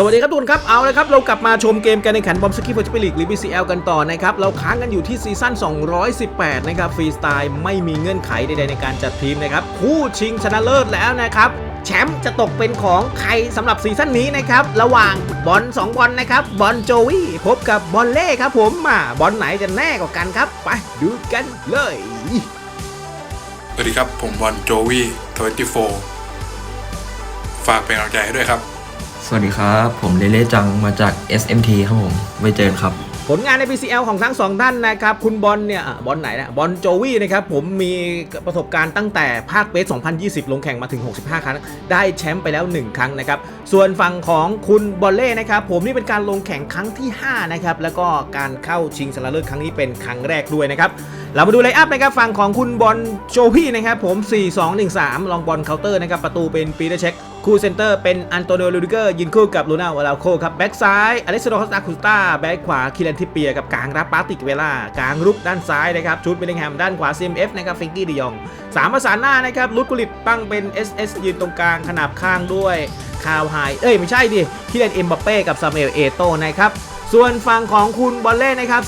สวัสดีครับทุกคนครับ เอาเลยครับ เรากลับมาชมเกมการแข่งขันบอมสกี้ฟอร์จูเปลีกหรือ BCL กันต่อนะครับ เราค้างกันอยู่ที่ซีซั่น 218 นะครับ ฟรีสไตล์ไม่มีเงื่อนไขใดๆในการจัดทีมนะครับ คู่ชิงชนะเลิศแล้วนะครับ แชมป์จะตกเป็นของใครสำหรับซีซั่นนี้นะครับ ระหว่างบอล2บอลนะครับ บอลโจวี่พบกับบอลเล่ครับผมมาบอลไหนจะแน่กว่ากันครับ ไปดูกันเลย สวัสดีครับ ผมบอลโจวี่ทเวนตี้โฟฝากเป็นกำลังใจให้ด้วยครับ สวัสดีครับ ผมเลเล่จังมาจาก SMT ครับผมไว้เจอครับ ผลงานใน PCL ของทั้งสองท่านนะครับ คุณบอลเนี่ยอะบอลไหนนะบอลโจวี่นะครับ ผมมีประสบการณ์ตั้งแต่ภาคเบส 2020 ลงแข่งมาถึง 65 ครั้ง ได้แชมป์ไปแล้ว 1 ครั้งนะครับ ส่วนฝั่งของคุณบอลเล่นะครับ ผมนี่เป็นการลงแข่งครั้งที่ 5 นะครับ แล้วก็การเข้าชิงชนะเลิศครั้งนี้เป็นครั้งแรกด้วยนะครับเรามาดูไลอัพนะครับฝั่งของคุณบอลโจวี่นะครับผม 4-2-1-3 ลองบอลเคาน์เตอร์นะครับประตูเป็นปีเตอร์เช็คคู่เซนเตอร์เป็นอันโตนิโอลูดิเกอร์ยืนคู่กับลูน่าวาลาโคครับแบ็กซ้ายอเล็กซานโดคอสตาคุสตาแบ็กขวาคิเลนทิเปียกับกลางรับปาติกเวล่ากลางรุกด้านซ้ายนะครับชุดเบลลิงแฮมด้านขวา CMF นะครับฟิงกี้ดิยองสามประสานหน้านะครับลุดกุลิตตั้งเป็น SS ยืนตรงกลางขนาบข้างด้วยคาวไฮเอ้ยไม่ใช่ดิคิเลนเอ็มบัปเป้กับซามูเอลเอโตนะครับ ส่วนฝั่งของคุณบอลเล่นะครับ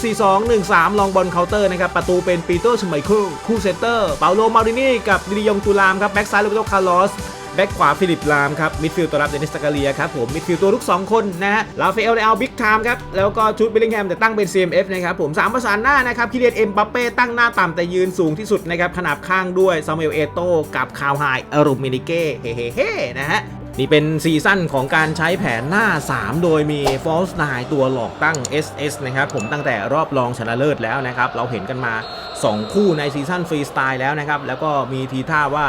4-2-1-3 ลองบอลเคาน์เตอร์นะครับ ประตูเป็นปีเตอร์ชไมเคิลคู่เซนเตอร์ เปาโล มารินี่ กับดิยองตูลามครับ แบ็กซ้ายลูเบโตคาร์ลอส แบ็กขวาฟิลิปลามครับ มิดฟิลด์ตัวรับเดนิสตากาเลียครับผม มิดฟิลด์ตัวลุก 2 คนนะฮะ ลาเฟลเลอาบิ๊กไทม์ครับ แล้วก็ชุดเบลลิงแฮมแต่ตั้งเป็น CMF นะครับผมสามประสานหน้านะครับคิเลียนเอ็มบัปเป้ตั้งหน้าต่ำแต่ยืนสูงที่สุดนะครับขนาบข้างด้วยซามูเอลเอโต้กับคาวไฮอารมินิเก้เฮ้เฮ้นะฮะ นี่เป็นซีซั่นของการใช้แผนหน้า 3 โดยมี False 9ตัวหลอกตั้ง SS นะครับ ผมตั้งแต่รอบรองชนะเลิศแล้วนะครับ เราเห็นกันมา 2 คู่ในซีซั่นฟรีสไตล์แล้วนะครับ แล้วก็มีทีท่าว่า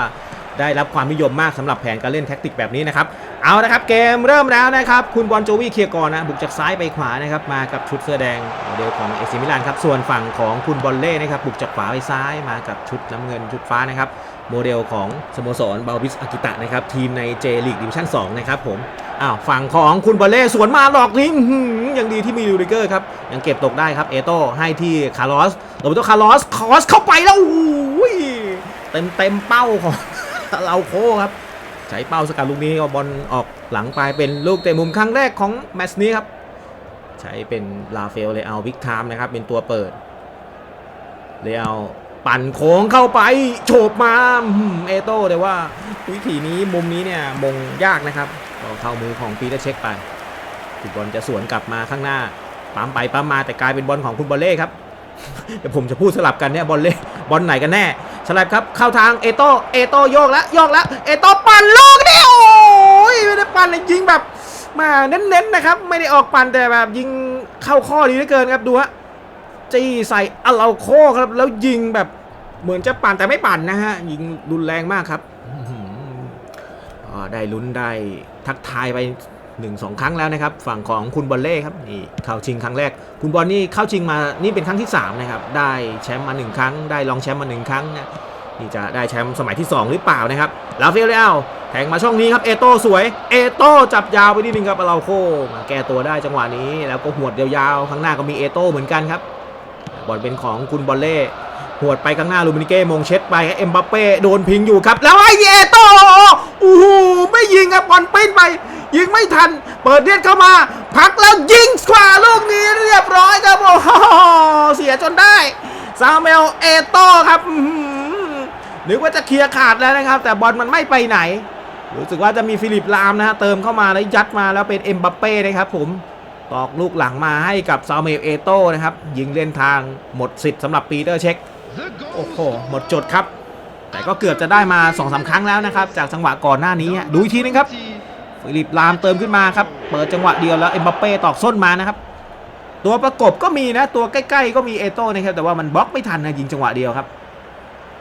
ได้รับความนิยมมากสำหรับแผนการเล่นแท็กติกแบบนี้นะครับ เอาละครับเกมเริ่มแล้วนะครับ คุณบอลโจวี่เคลียร์ก่อนนะบุกจากซ้ายไปขวานะครับมากับชุดเสื้อแดงโมเดลของเอซิมิลานครับส่วนฝั่งของคุณบอลเล่นะครับบุกจากขวาไปซ้ายมากับชุดน้ำเงินชุดฟ้านะครับโมเดลของสโมสรบาบิสอากิตะนะครับทีมในเจลีกดิวิชั่น2นะครับผมอ้าวฝั่งของคุณบอลเล่สวนมาหลอกทิ้งยังดีที่มีลูริเกอร์ครับยังเก็บตกได้ครับเอโต้ให้ที่คาร์ลอสโรเบโตคาร์ลอสคอสเข้าไปแล้วโอ้ยเต็มเต็มเป้าของ เราโคครับใช้เป้าสกัดลูกนี้ก็บอลออกหลังไปเป็นลูกเตะมุมครั้งแรกของแมตช์นี้ครับ ใช้เป็นลาเฟลเลเอาวิกไทม์นะครับ เป็นตัวเปิดเลอาปั่นโค้งเข้าไปโฉบมาเอโต้แต่ว่าวิธีนี้มุมนี้เนี่ยมงยากนะครับก็เข้ามือของปีเตอร์เช็คไปฟุตบอลจะสวนกลับมาข้างหน้าปั๊มไปปั๊มมาแต่กลายเป็นบอลของคุณบอลเล่ครับเดี๋ยวผมจะพูดสลับกันเนี่ยบอลเล่บอลไหนกันแน่ สลับครับเข้าทางเอโต้เอโต้โยกแล้วโยกแล้วเอโต้ปั่นลูกนี่โอ้ยไม่ได้ปั่นเลยยิงแบบมาเน้นๆนะครับ ไม่ได้ออกปั่นแต่แบบยิงเข้าข้อดีเหลือเกินครับดูฮะจี้ใส่อาเราโคครับ แล้วยิงแบบเหมือนจะปั่นแต่ไม่ปั่นนะฮะยิงรุนแรงมากครับอื้อหืออ่าได้ลุ้นได้ทักทายไป หนึ่งสองครั้งแล้วนะครับฝั่งของคุณบอลเล่ครับนี่เข้าชิงครั้งแรก คุณบอลนี่เข้าชิงมานี่เป็นครั้งที่3นะครับได้แชมป์มาหนึ่งครั้ง ได้รองแชมป์มาหนึ่งครั้งนะนี่จะได้แชมป์สมัยที่ 2 หรือเปล่านะครับลาเฟลเลอาแทงมาช่องนี้ครับเอโต้สวยเอโต้จับยาวไปนิดนึงครับอาเราโคมาแก้ตัวได้จังหวะนี้ แล้วก็หวดยาวๆข้างหน้าก็มีเอโต้เหมือนกันครับบอลเป็นของคุณบอลเล่หวดไปข้างหน้าลูมินิเก้มงเช็ดไปเอ็มบัปเป้โดนพิงอยู่ครับ แล้วไอ้เอโต้โอ้โหไม่ยิงครับบอลปิ้นไป ยิงไม่ทัน เปิดเลียดเข้ามา พักแล้วยิงขวาลูกนี้เรียบร้อยครับโอ้โหเสียจนได้ ซาเมลเอโต้ครับอื้อหือนึกว่าจะเคลียร์ขาดแล้วนะครับ แต่บอลมันไม่ไปไหน รู้สึกว่าจะมีฟิลิปลามนะฮะเติมเข้ามาแล้วยัดมาแล้วเป็นเอ็มบัปเป้นะครับผมตอกลูกหลังมาให้กับซาเมลเอโต้นะครับ ยิงเล่นทางหมดสิทธิ์สำหรับปีเตอร์เช็คโอ้โหหมดจดครับ แต่ก็เกือบจะได้มา2อสาครั้งแล้วนะครับ จากจังหวะก่อนหน้านี้ดูอีกทีนึงครับ ฟิลิปลามเติมขึ้นมาครับ เปิดจังหวะเดียวแล้วเอ็มบัปเป้ตอกส้นมานะครับ ตัวประกบก็มีนะ ตัวใกล้ๆ ก็มีเอโต้นะครับ แต่ว่ามันบล็อกไม่ทันนะยิงจังหวะเดียวครับ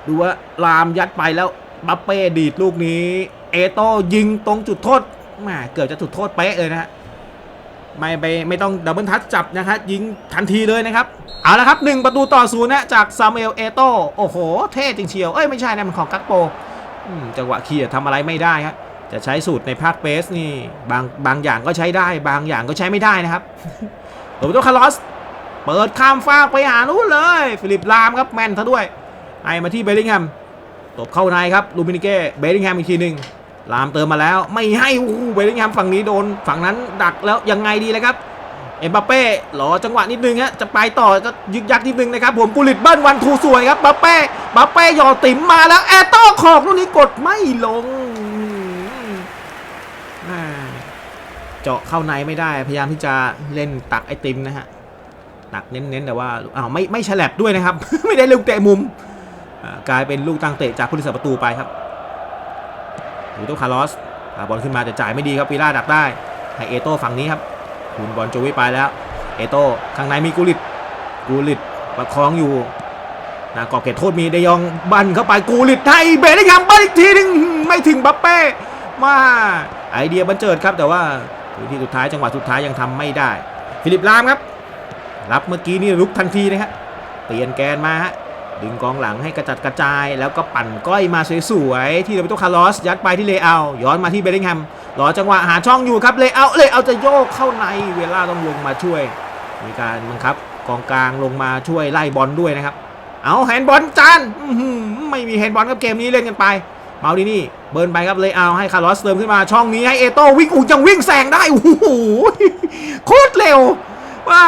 ดูว่าลามยัดไปแล้วบัปเป้ดีดลูกนี้ เอโต้ยิงตรงจุดโทษแหมเกือบจะจุดโทษเป๊ะเลยนะฮะไม่ไปไม่ต้องดับเบิลทัชจับนะครับยิงทันทีเลยนะครับ เอาละครับหนึ่งประตูต่อศูนย์นะจากซามูเอลเอโต้โอ้โห เท่จริงเชียว เอ้ย ไม่ใช่นะ มันของกักโปจังหวะเคลียร์ทำอะไรไม่ได้ครับ จะใช้สูตรในภาคเบสนี่บางบางอย่างก็ใช้ได้ บางอย่างก็ใช้ไม่ได้นะครับโรเบโตคาร์ลอสเปิดข้ามฟากไปหานู้นเลย ฟิลิปลามครับแมนซะด้วยไอมาที่เบลลิงแฮมตบเข้าในครับลูมินิเก้เบลลิงแฮมอีกทีหนึ่งลามเติมมาแล้ว ไม่ให้โอ้โหเบลลิงแฮมฝั่งนี้โดนฝั่งนั้นดักแล้วยังไงดีเลยครับเอ็มบัปเป้รอจังหวะนิดนึงฮะจะไปต่อก็ยึกยักนิดนึงนะครับ ผมกุลิตเบิ้ลวันทูสวยครับบัปเป้บัปเป้หยอดติ๋มมาแล้วแอตโต้ขอกลูกนี้กดไม่ลงอ่า เจาะเข้าในไม่ได้พยายามที่จะเล่นตักไอติมนะฮะตักเน้นๆแต่ว่าอ้าวไม่ไม่ฉลับด้วยนะครับ ไม่ได้ลูกเตะมุมกลายเป็นลูกตั้งเตะจากผู้รักษาประตูไปครับลูโตคาร์ลอสบอลขึ้นมาแต่จ่ายไม่ดีครับปีล่าดักได้ให้เอโต้ฝั่งนี้ครับคุณบอลโจวิไปแล้ว เอโต้ข้างในมีกูลิตกูลิตประคองอยู่น้ากรอบเขตโทษมีเดยองบันเข้าไปกูลิตให้เบลลิงแฮมบันอีกทีหนึงไม่ถึงบัปเป้มาไอเดียบันเจิดครับแต่ว่า พื้นที่สุดท้ายจังหวะสุดท้ายยังทำไม่ได้ ฟิลิปลามครับ รับเมื่อกี้นี่ลุกทันทีนะครับเปลี่ยนแกนมาฮะดึงกองหลังให้กระจัดกระจาย แล้วก็ปั่นก้อยมาสวยๆที่โรเบโตคาร์ลอสยัดไปที่เลอาย้อนมาที่เบลลิงแฮมรอจังหวะหาช่องอยู่ครับเลเอาเลยเอาจะโยกเข้าในเวลาต้องลงมาช่วย มีการบังคับกองกลางลงมาช่วยไล่บอลด้วยนะครับ เอาแฮนด์บอลจานไม่มีแฮนด์บอลครับเกมนี้เล่นกันไป เมาดีนี่ เบิร์นไปครับเลยเอาให้คาร์ลอสเติมขึ้นมาช่องนี้ให้เอโต้วิ่งอูยังวิ่งแซงได้โอ้โหโคตรเร็วว่า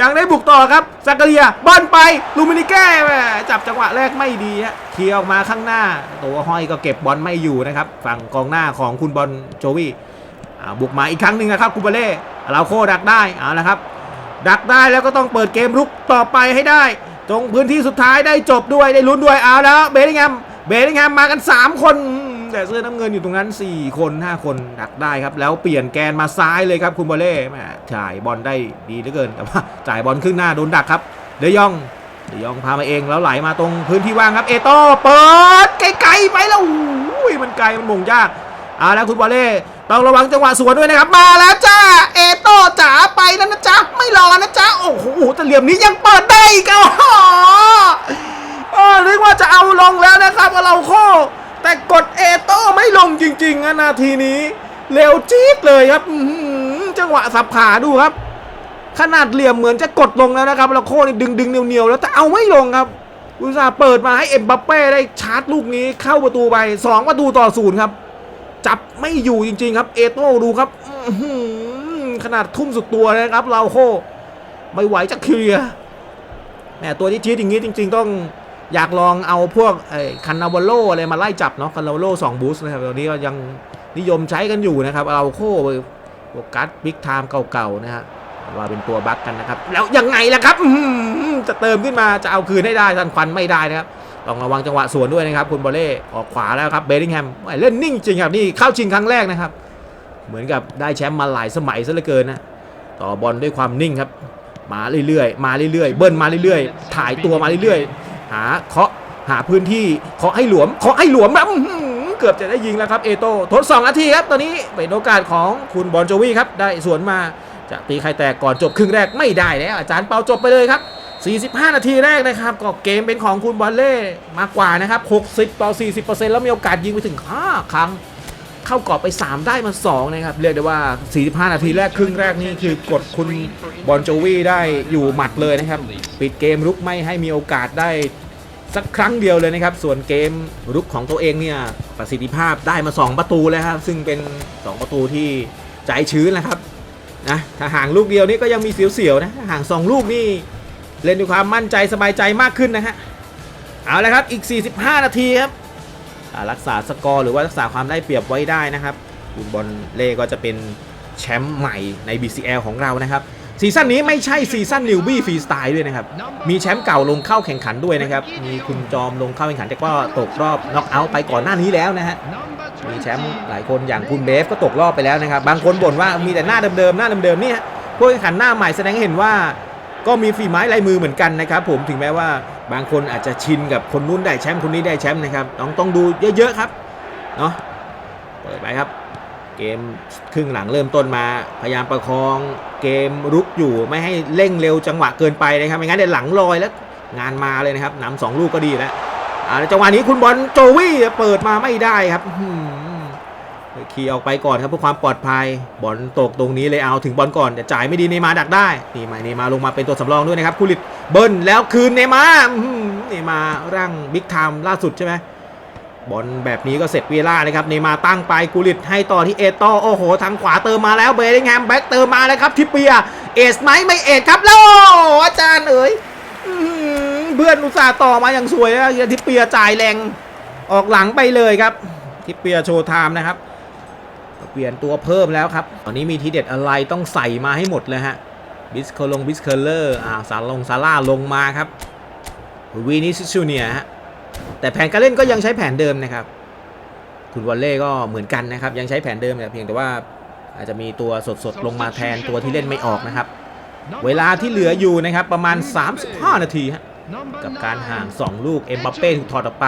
ยังได้บุกต่อครับซักกะเรียบอลไปลูมินิแก้จับจังหวะแรกไม่ดีฮะเคลียร์ออกมาข้างหน้า ตัวห้อยก็เก็บบอลไม่อยู่นะครับ ฝั่งกองหน้าของคุณบอลโจวี่บุกมาอีกครั้งหนึ่งนะครับคูเบเล่เราโคดักได้เอาละครับ ดักได้แล้วก็ต้องเปิดเกมรุกต่อไปให้ได้ ตรงพื้นที่สุดท้ายได้จบด้วยได้ลุ้นด้วยเอาแล้วเบลลิงแฮม เบลลิงแฮมมากัน 3 คน แต่เสื้อน้ำเงินอยู่ตรงนั้น 4 คน 5 คนดักได้ครับ แล้วเปลี่ยนแกนมาซ้ายเลยครับคุณบอลเล่จ่ายบอลได้ดีเหลือเกิน แต่ว่าจ่ายบอลขึ้นหน้าโดนดักครับ เดยองเดยองพามาเองแล้วไหลมาตรงพื้นที่ว่างครับ เอโต้เปิดไกลๆไปแล้วอุ้ยมันไกลมันมงยากเอาแล้วคุณบอลเล่ต้องระวังจังหวะสวนด้วยนะครับ มาแล้วจ้าเอโต้จ๋าไปแล้วนะจ๊ะไม่รอนะจ๊ะโอ้โหแต่เหลี่ยมนี้ยังเปิดได้อีกอะโอ้โหเออ นึกว่าจะเอาลงแล้วนะครับเราโคแต่กดเอโต้ไม่ลงจริงๆนะนาทีนี้ เร็วจี๊ดเลยครับจังหวะสับขาดูครับ ขนาดเหลี่ยมเหมือนจะกดลงแล้วนะครับเราโคนี่ดึงดึงๆเหนียวๆแล้วแต่เอาไม่ลงครับอุตส่าห์เปิดมาให้เอ็มบัปเป้ได้ชาร์จลูกนี้เข้าประตูไป2ประตูต่อศูนย์ครับ จับไม่อยู่จริง ๆ ครับ เอโต้ดูครับขนาดทุ่มสุดตัวนะครับเราโคไม่ไหวจะเคลียร์แหมตัวที่ชี้อย่างนี้จริง ๆ ต้อง อยากลองเอาพวกไอ้คันนาวโลอะไรมาไล่จับเนาะคันนาวโลสองบูสต์นะครับตอนนี้ก็ยังนิยมใช้กันอยู่นะครับเราโคพวกกัสบิ๊กไทม์เก่าๆนะฮะว่าเป็นตัวบั๊กกันนะครับ แล้วยังไงล่ะครับจะเติมขึ้นมาจะเอาคืนให้ได้ทันควันไม่ได้นะครับต้องระวังจังหวะสวนด้วยนะครับ คุณบอลเล่ออกขวาแล้วครับเบลลิงแฮมเล่นนิ่งจริงครับนี่เข้าชิงครั้งแรกนะครับ เหมือนกับได้แชมป์มาหลายสมัยซะเหลือเกินนะต่อบอลด้วยความนิ่งครับ มาเรื่อยๆ มาเรื่อยๆ เบิ้ลมาเรื่อยๆ ถ่ายตัวมาเรื่อยๆ หาเคาะหาพื้นที่เคาะให้หลวมเคาะให้หลวมแบบเกือบจะได้ยิงแล้วครับเอโต้ทดสองนาทีครับตอนนี้เป็นโอกาสของคุณบอลโจวี่ครับได้สวนมาจะตีใครแตกก่อนจบครึ่งแรกไม่ได้แล้วอาจารย์เปาจบไปเลยครับ 45 นาทีแรกนะครับก็เกมเป็นของคุณบอลเล่มากกว่านะครับ 60 ต่อ 40%แล้วมีโอกาสยิงไปถึง5ครั้ง เข้ากรอบไป 3 ได้มา 2 นะครับ เรียกได้ว่า 45 นาทีแรกครึ่งแรกนี่คือกดคุณบอลโจวี่ได้อยู่หมัดเลยนะครับ ปิดเกมรุกไม่ให้มีโอกาสได้สักครั้งเดียวเลยนะครับ ส่วนเกมรุกของตัวเองเนี่ยประสิทธิภาพได้มา 2 ประตูแล้วครับ ซึ่งเป็น 2 ประตูที่ใจชื้นนะครับนะถ้าห่างลูกเดียวนี่ก็ยังมีเสียวๆนะถ้าห่าง 2 ลูกนี่เล่นด้วยความมั่นใจสบายใจมากขึ้นนะฮะเอาละครับอีก 45 นาทีครับ รักษาสกอร์หรือว่ารักษาความได้เปรียบไว้ได้นะครับคุณบอลเล่ก็จะเป็นแชมป์ใหม่ใน BCL ของเรานะครับซีซั่นนี้ไม่ใช่ซีซั่นนิวบี้ฟรีสไตล์ด้วยนะครับ มีแชมป์เก่าลงเข้าแข่งขันด้วยนะครับ มีคุณจอมลงเข้าแข่งขันแต่ก็ตกรอบน็อกเอาท์ไปก่อนหน้านี้แล้วนะฮะ มีแชมป์หลายคนอย่างคุณเบฟก็ตกรอบไปแล้วนะครับ บางคนบ่นว่ามีแต่หน้าเดิมๆหน้าเดิมๆเนี่ยพวกแข่งขันหน้าใหม่แสดงให้เห็นว่า ก็มีฝีไม้ลายมือเหมือนกันนะครับผมถึงแม้ว่า บางคนอาจจะชินกับคนนู้นได้แชมป์คนนี้ได้แชมป์นะครับต้องต้องดูเยอะๆครับเนาะเปิดไปครับ เกมครึ่งหลังเริ่มต้นมา พยายามประคองเกมรุกอยู่ไม่ให้เร่งเร็วจังหวะเกินไปนะครับไม่งั้นเดี๋ยวหลังลอยแล้วงานมาเลยนะครับนำสองลูกก็ดีแล้วอ่าจังหวะนี้คุณบอลโจวี่เปิดมาไม่ได้ครับ ขี่ออกไปก่อนครับเพื่อความปลอดภัย บอลตกตรงนี้เลยเอาถึงบอลก่อนแต่จ่ายไม่ดีเนมาดักได้นี่มาเนมาลงมาเป็นตัวสำรองด้วยนะครับคูลิตเบิ้ลแล้วคืนเนมาอื้อหือเนมาร่างบิ๊กไทม์ล่าสุดใช่ไหมบอลแบบนี้ก็เสร็จเวล่าเลยครับเนมาตั้งไปกูริตให้ต่อที่เอโตโอ้โห ทางขวาเติมมาแล้วเบลิงแฮมแบ็กเติมมาแล้วครับทิปเปียเอสไหมไม่เอสครับแล้วอาจารย์เอ๋ยเพื่อนอุตส่าห์ต่อมาอย่างสวยนะทิปเปียจ่ายแรงออกหลังไปเลยครับ ทิปเปียโชว์ไทม์นะครับ เปลี่ยนตัวเพิ่มแล้วครับ ตอนนี้มีทีเด็ดอะไรต้องใส่มาให้หมดเลยฮะ บิสเคลงบิสเคอร์เลอร์อ่าซาลงซาร่าลงมาครับวีนิซิชูเนียฮะ แต่แผนการเล่นก็ยังใช้แผนเดิมนะครับ คุณวอลเล่ก็เหมือนกันนะครับ ยังใช้แผนเดิมแต่เพียงแต่ว่าอาจจะมีตัวสดๆ ลงมาแทนตัวที่เล่นไม่ออกนะครับ เวลาที่เหลืออยู่นะครับประมาณ 35 นาทีฮะ กับการห่าง 2 ลูก เอ็มบัปเป้ถูกถอดออกไป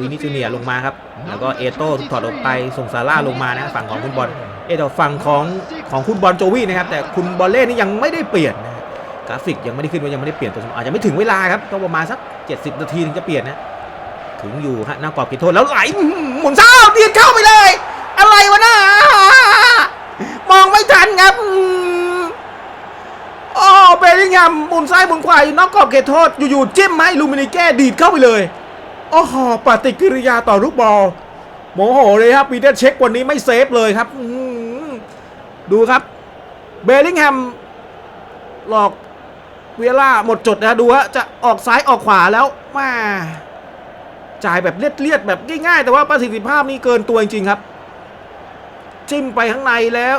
วินิจูเนียลงมาครับ แล้วก็เอโต้ถูกถอดออกไป ส่งซาร่าลงมานะฝั่งของคุณบอล เอต่อฝั่งของของคุณบอลโจวี่นะครับ แต่คุณบอลเล่นี่ยังไม่ได้เปลี่ยนนะกราฟิกยังไม่ได้ขึ้นว่ายังไม่ได้เปลี่ยนตัวสำรองอาจจะไม่ถึงเวลาครับต้องประมาณสัก 70 นาทีถึงจะเปลี่ยนนะ ถึงอยู่ฮะหน้ากรอบเขตโทษแล้วไหลหมุนเท้าเดียดเข้าไปเลย อะไรวะน่ะมองไม่ทันครับอืม โอ้เบลลิงแฮมหมุน ซ้ายหมุนขวาอยู่นอกกรอบเขตโทษอยู่ๆจิ้มให้ลูมินิเก้ดีดเข้าไปเลยโอ้โหปฏิกิริยาต่อลูกบอลโมโหเลยครับปีเตอร์เช็ควันนี้ไม่เซฟเลยครับดูครับเบลลิงแฮมหลอกเวล่าหมดจดนะดูฮะจะออกซ้ายออกขวาแล้วมาจ่ายแบบเลียดๆแบบง่ายๆ แต่ว่าประสิทธิภาพนี่เกินตัวจริงๆครับ จิ้มไปข้างในแล้ว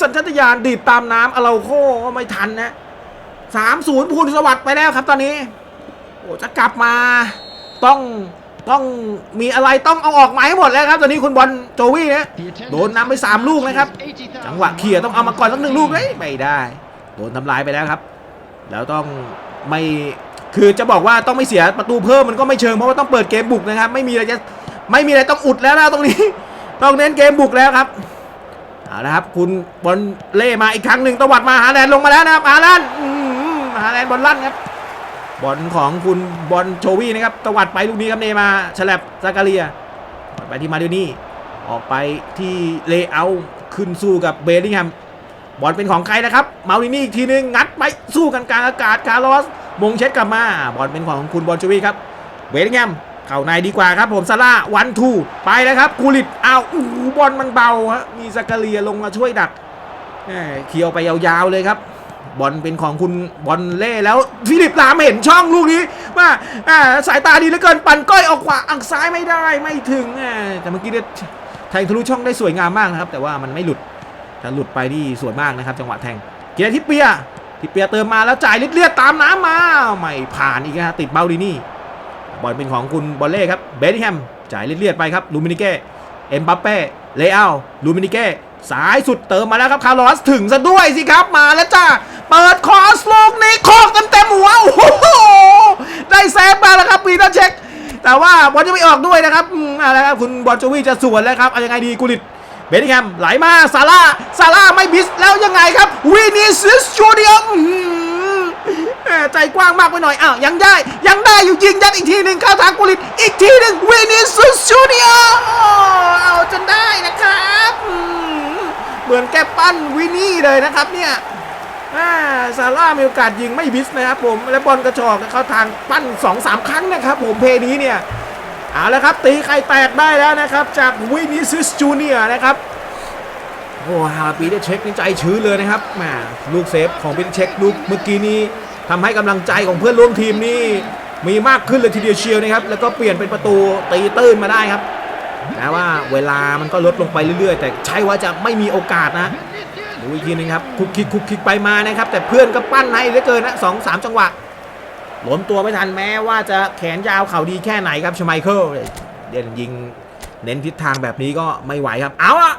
สัญชาตญาณดีดตามน้ำอเราโคไม่ทันนะ สามศูนย์พูนสวัสดิ์ไปแล้วครับตอนนี้ โอ้จะกลับมาต้องต้องมีอะไรต้องเอาออกมาให้หมดแล้วครับ ตอนนี้คุณบอลโจวี่เนี่ยโดนนำไป 3 ลูกนะครับ จังหวะเคลียร์ต้องเอามาก่อนสักหนึ่งลูกเลยไม่ได้ โดนทำลายไปแล้วครับ แล้วต้องไม่คือจะบอกว่าต้องไม่เสียประตูเพิ่มมันก็ไม่เชิงเพราะว่าต้องเปิดเกมบุกนะครับ ไม่มีอะไรจะไม่มีอะไรต้องอุดแล้วนะตรงนี้ ต้องเน้นเกมบุกแล้วครับเอาละครับ คุณบอลเล่มาอีกครั้งหนึ่งตวัดมาหาแลนลงมาแล้วนะครับหาแลน หาแลนบอลลั่นครับบอลของคุณบอลโชวี่นะครับตวัดไปลูกนี้ครับเนมาฉลับซากาเรียไปที่มาเดนี่ออกไปที่เลเอาขึ้นสู้กับเบลลิงแฮมบอลเป็นของใครนะครับมาดินี่อีกทีนึงงัดไปสู้กันกลางอากาศคาร์ลอสมงเช็ดกลับมาบอลเป็นของคุณบอลโชวี่ครับเบลลิงแฮมเข้าในดีกว่าครับผมซาร่าวันทูไปแล้วครับกูลิตเอาอู้บอลมันเบาฮะมีซากาเรียลงมาช่วยดักแหม่เคียวไปยาวๆเลยครับ บอลเป็นของคุณบอลเล่แล้วฟิลิปลามเห็นช่องลูกนี้ว่าสายตาดีเหลือเกินปั่นก้อยออกขวาอังซ้ายไม่ได้ไม่ถึงแต่เมื่อกี้เนี่ยแทงทะลุช่องได้สวยงามมากนะครับ แต่ว่ามันไม่หลุดถ้าหลุดไปนี่สวยมากนะครับ จังหวะแทงเกียร์ทิปเปียทิปเปียเติมมาแล้วจ่ายเลียดตามน้ำมาไม่ผ่านอีกนะติดเบาดีนี่บอลเป็นของคุณบอลเล่ครับเบลลิแฮมจ่ายเลียดไปครับลูมินิเก้เอ็มบัปเป้เลอาลูมินิเก้ สายสุดเติมมาแล้วครับคาร์ลอสถึงซะด้วยสิครับมาแล้วจ้าเปิดคอสลูกนี้โคอกเต็มๆหัวโอ้โหได้แซฟมาแล้วครับปีเตอร์เช็ค แต่ว่าบอลจะไม่ออกด้วยนะครับอะไรครับคุณบอลโจวี่จะสวนแล้วครับเอายังไงดีกุลิตเบลลิแฮมไหลมาซาร่าซาร่าไม่บิสแล้วยังไงครับวินิซิสจูเนียมใจกว้างมากไปหน่อยอ้าวยังได้ ยังได้อยู่ยิงยัดอีกทีหนึ่งเข้าทางกุลิตอีกทีหนึ่งวินิซุสจูเนียร์เอาจนได้นะครับ เหมือนแกปั้นวินี่เลยนะครับเนี่ยซาร่ามีโอกาสยิงไม่บิสนะครับผม และบอลกระชอกเข้าทางปั้น2-3ครั้งนะครับผมเพลย์นี้เนี่ยเอาละครับตีไข่แตกได้แล้วนะครับ จากวินิซุสจูเนียนะครับโอ้ฮาปีเตอร์เช็คนี่ใจชื้นเลยนะครับแหมลูกเซฟของปีเตอร์เช็คลูกเมื่อกี้นี้ทำให้กำลังใจของเพื่อนร่วมทีมนี่มีมากขึ้นเลยทีเดียวเชียวนะครับ แล้วก็เปลี่ยนเป็นประตูตีตื้นมาได้ครับ แต่ว่าเวลามันก็ลดลงไปเรื่อยๆ แต่ใช่ว่าจะไม่มีโอกาสนะดูอีกทีนึงครับคุกคิกคุกคิกไปมานะครับ แต่เพื่อนก็ปั้นให้เหลือเกินนะสองสามจังหวะหล้นตัวไม่ทันแม้ว่าจะแขนยาวเข่าดีแค่ไหนครับชไมเคิลเด่นยิงเน้นทิศทางแบบนี้ก็ไม่ไหวครับ เอาละ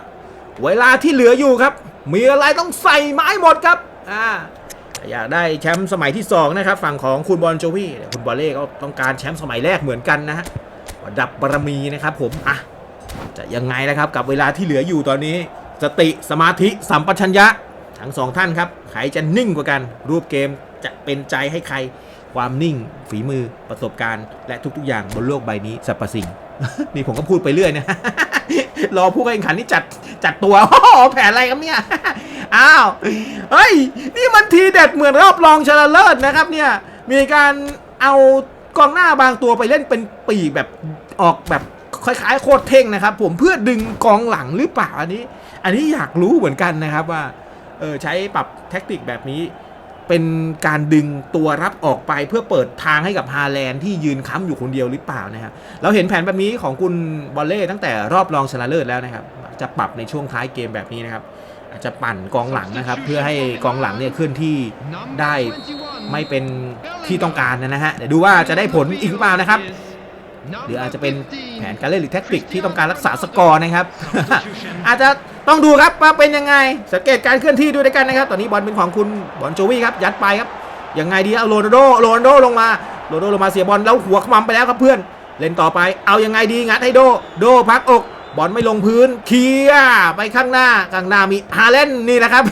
เวลาที่เหลืออยู่ครับ มีอะไรต้องใส่ไม้หมดครับอ่าอยากได้แชมป์สมัยที่ 2 นะครับ ฝั่งของคุณบอลโจวี่คุณบอลเล่ก็ต้องการแชมป์สมัยแรกเหมือนกันนะฮะระดับบารมีนะครับผมอะ จะยังไงนะครับกับเวลาที่เหลืออยู่ตอนนี้ สติสมาธิสัมปชัญญะทั้งสองท่านครับใครจะนิ่งกว่ากัน รูปเกมจะเป็นใจให้ใคร ความนิ่ง ฝีมือประสบการณ์ และทุกๆอย่างบนโลกใบนี้สรรพสิ่ง นี่ผมก็พูดไปเรื่อยนะรอผู้แข่งขันนี่จัดจัดตัวโอ้แผนอะไรครับเนี่ยอ้าวเฮ้ย นี่มันทีเด็ดเหมือนรอบรองชนะเลิศนะครับเนี่ยมีการเอากองหน้าบางตัวไปเล่นเป็นปีกแบบออกแบบ คล้ายๆโคตรเท่งนะครับ ผมเพื่อดึงกองหลังหรือเปล่าอันนี้ อันนี้อยากรู้เหมือนกันนะครับว่าเออใช้ปรับแท็กติกแบบนี้ เป็นการดึงตัวรับออกไปเพื่อเปิดทางให้กับฮาแลนด์ที่ยืนค้ำอยู่คนเดียวหรือเปล่านะครับเราเห็นแผนแบบนี้ของคุณบอลเล่ตั้งแต่รอบรองชนะเลิศแล้วนะครับ จะปรับในช่วงท้ายเกมแบบนี้นะครับอาจจะปั่นกองหลังนะครับ เพื่อให้กองหลังเนี่ยเคลื่อนที่ได้ไม่เป็นที่ต้องการนะฮะเดี๋ยวดูว่าจะได้ผลอีกหรือเปล่านะครับ หรืออาจจะเป็นแผนการเล่นหรือแท็กติกที่ต้องการรักษาสกอร์นะครับ อาจจะต้องดูครับว่าเป็นยังไง สังเกตการเคลื่อนที่ด้วยด้วยกันนะครับ ตอนนี้บอลเป็นของคุณบอลโจวี่ครับยัดไปครับยังไงดีเอาโรนัลโดโรนัลโดลงมาโรนัลโดลงมาเสียบอลแล้วหัวขมำไปแล้วครับเพื่อน เล่นต่อไป เอายังไงดีงัดให้โดโดพักอกบอลไม่ลงพื้นเคลียร์ไปข้างหน้าข้างหน้ามีฮาเลนนี่นะครับ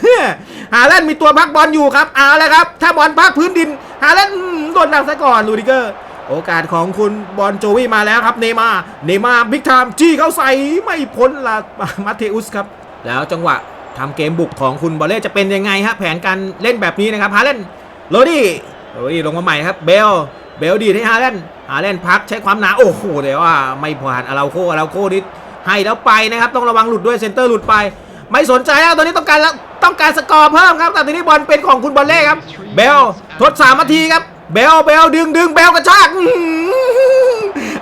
ฮาเลนมีตัวพักบอลอยู่ครับเอาเลยครับ ถ้าบอลพักพื้นดินฮาเลนอืมโดนดักซะก่อนลูดิเกอร์ โอกาสของคุณบอลโจวี่มาแล้วครับเนมาเนมาบิ๊กไทม์จี้เข้าใส่ไม่พ้นละมาเทอุสครับ แล้วจังหวะทำเกมบุกของคุณบอลเล่จะเป็นยังไงฮะแผนการเล่นแบบนี้นะครับฮาเลนโรดี้โรดี้ลงมาใหม่ครับเบลเบลดีให้ฮาเลนฮาเลนพักใช้ความหนาโอ้โหเดี๋ยวว่าไม่ผ่านอาราโคอาราโคนิดให้แล้วไปนะครับต้องระวังหลุดด้วยเซนเตอร์หลุดไป ไม่สนใจแล้วตอนนี้ต้องการแล้วต้องการสกอร์เพิ่มครับแต่ทีนี้บอลเป็นของคุณบอลเล่ครับเบลทดสามนาทีครับ เบลเบลดึงดึงเบลกระชากอื้อหือ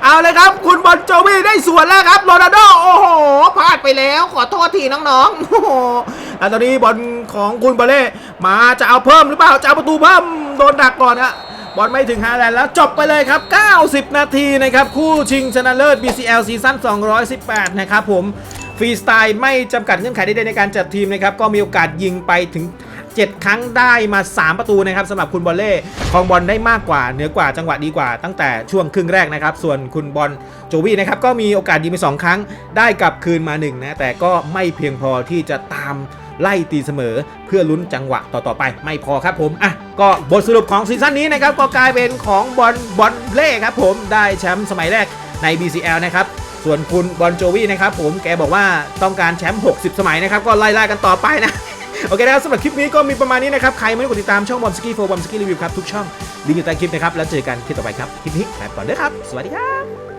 เอาเลยครับ คุณบอลโจวี่ได้ส่วนแล้วครับโรนัลโดโอ้โหพลาดไปแล้ว ขอโทษทีน้องๆโอ้โหแล้วตอนนี้บอลของคุณบอลเล่มาจะเอาเพิ่มหรือเปล่าจะเอาประตูเพิ่มโดนดักก่อนอะบอลไม่ถึงฮาแลนด์แล้วจบไปเลยครับ 90 นาทีนะครับ คู่ชิงชนะเลิศ BCL ซีซั่น218 นะครับผม ฟรีสไตล์ไม่จำกัดเงื่อนไขใดๆในการจัดทีมนะครับ ก็มีโอกาสยิงไปถึง 7 ครั้งได้มา 3 ประตูนะครับสำหรับคุณบอลเล่ครองบอลได้มากกว่าเหนือกว่าจังหวะดีกว่า ตั้งแต่ช่วงครึ่งแรกนะครับ ส่วนคุณบอลโจวี่นะครับก็มีโอกาสยิงไป 2 ครั้งได้กลับคืนมา1นะแต่ก็ไม่เพียงพอที่จะตามไล่ตีเสมอเพื่อลุ้นจังหวะต่อๆไปไม่พอครับผมอะก็บทสรุปของซีซั่นนี้นะครับก็กลายเป็นของบอลบอลเล่ครับผมได้แชมป์สมัยแรกใน BCL นะครับส่วนคุณบอลโจวี่นะครับผมแกบอกว่าต้องการแชมป์60 สมัยนะครับ ก็ไล่ๆกันต่อไปนะ โอเคนะครับสำหรับคลิปนี้ก็มีประมาณนี้นะครับใครไม่ได้กดติดตามช่องบอมสกี้โฟบอมสกี้รีวิวครับทุกช่องลิงก์อยู่ใต้คลิปนะครับแล้วเจอกันคลิปต่อไปครับคลิปนี้ลาไปก่อนเด้อครับ สวัสดีครับ